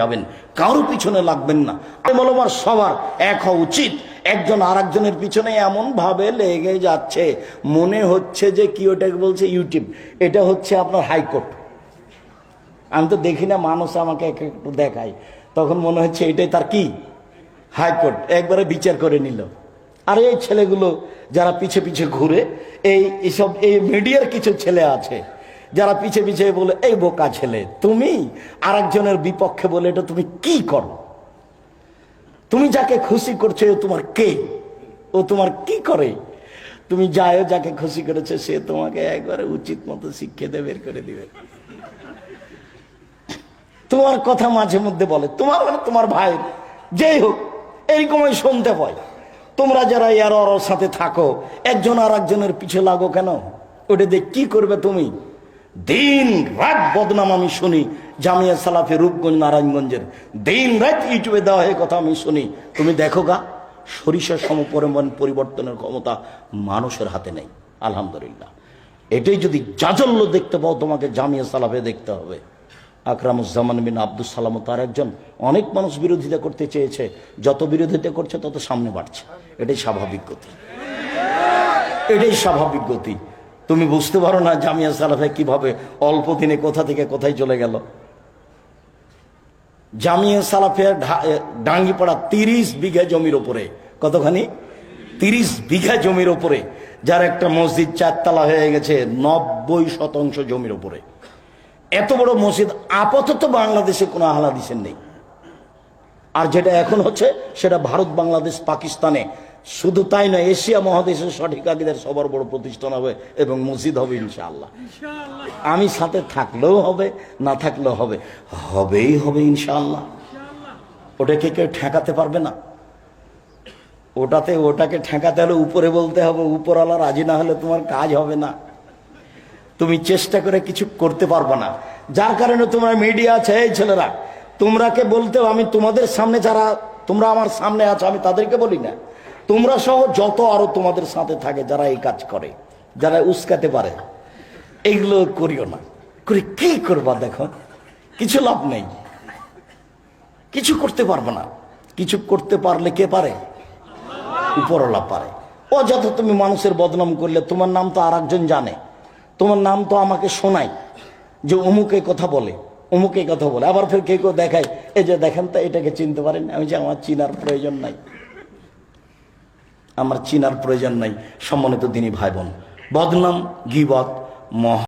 যাবেন। কারও পিছনে লাগবেন না। আমার সবার এক হওয়া উচিত। একজন আর একজনের পিছনে এমন ভাবে লেগে যাচ্ছে, মনে হচ্ছে যে কি ওটাকে বলছে ইউটিউব। এটা হচ্ছে আপনার হাইকোর্ট। আমি তো দেখি না, মানুষ আমাকে এক একটু দেখায়। তখন মনে হচ্ছে এটাই তার কি? হাইকোর্ট। একবারে বিচার করে নিল। আর এই ছেলেগুলো যারা পিছে পিছে ঘুরে, এই এসব, এই মিডিয়ার কিছু ছেলে আছে। যারা পিছে পিছে বলে, এই বোকা ছেলে, তুমি আরেকজনের বিপক্ষে বলে এটা তুমি কি করো? তুমি যাকে খুশি করছ তোমার কে? ও তোমার কি করে? তুমি যাও যাকে খুশি করেছে, সে তোমাকে একবারে উচিত মতো শিক্ষা দিয়ে বের করে দিবে। তোমার কথা মাঝে মধ্যে বলে, তোমার মানে তোমার ভাই, যেই হোক, এইরকমই শুনতে হয়। তোমরা যারা ইয়ার সাথে থাকো, একজন আর একজনের পিছে লাগো কেন? ওটা দিয়ে কি করবে তুমি? দিন রাত বদনাম আমি শুনি, জামিয়া সালাফে রূপগঞ্জ, নারায়ণগঞ্জের। দিন রাত ইউটিউবে দেওয়া হয় কথা আমি শুনি। তুমি দেখো গা, সরিষার সম পরিবর্তনের ক্ষমতা মানুষের হাতে নেই। আলহামদুলিল্লাহ। এটাই যদি জাজল্য দেখতে পাও, তোমাকে জামিয়া সালাফে দেখতে হবে। আকরামুজ্জামান বিন আব্দুল সালাম তার একজন। অনেক মানুষ বিরোধিতা করতে চেয়েছে। যত বিরোধিতা করছে, তত সামনে বাড়ছে। এটাই স্বাভাবিক গতি। এটাই স্বাভাবিক গতি। তুমি বুঝতে পারো না জামিয়া সালাফে কীভাবে অল্প দিনে কোথা থেকে কোথায় চলে গেল। জামিয়া সালাফের ডাঙ্গিপাড়া তিরিশ বিঘা জমির ওপরে। কতখানি? তিরিশ বিঘা জমির ওপরে, যার একটা মসজিদ চারতলা হয়ে গেছে নব্বই শতাংশ জমির ওপরে। এত বড় মসজিদ আপাতত বাংলাদেশে কোনো আহলাদিসের নেই। আর যেটা এখন হচ্ছে, সেটা ভারত, বাংলাদেশ, পাকিস্তানে শুধু তাই নয় এশিয়া মহাদেশের সঠিক আকিদের সবার বড় প্রতিষ্ঠান হবে এবং মসজিদ হবে ইনশাআল্লাহ। আমি সাথে থাকলেও হবে না থাকলেও হবে। হবেই হবে ইনশাআল্লাহ। ওটাকে কেউ ঠেকাতে পারবে না। ওটাতে ওটাকে ঠেকাতে হলে উপরে বলতে হবে উপরওয়ালা রাজি না হলে তোমার কাজ হবে না। তুমি চেষ্টা করে কিছু করতে পারবে না। যার কারণে তোমার মিডিয়া আছে এই ছেলেরা তোমরাকে বলতেও আমি তোমাদের সামনে যারা তোমরা আমার সামনে আছো আমি তাদেরকে বলি না। তোমরা সহ যত আরও তোমাদের সাথে থাকে যারা এই কাজ করে, যারা উস্কাতে পারে, এইগুলো করিও না। করে কি করবা দেখো? কিছু লাভ নেই। কিছু করতে পারবে না। কিছু করতে পারলে কে পারে? উপরওয়ালা পারে। ও যত তুমি মানুষের বদনাম করলে, তোমার নাম তো আর জানে। তোমার নাম তো আমাকে শোনায় যে অমুকে কথা বলে, অমুকে কথা বলে। আবার ফের কে কেউ দেখায়, এই যে দেখেন তো, এটাকে চিনতে পারেন আমি যে আমার চিনার প্রয়োজন নাই। আমার চিনার প্রয়োজন নাই সম্মানিত দিনী ভাই বোন। বদনাম গিবত মহা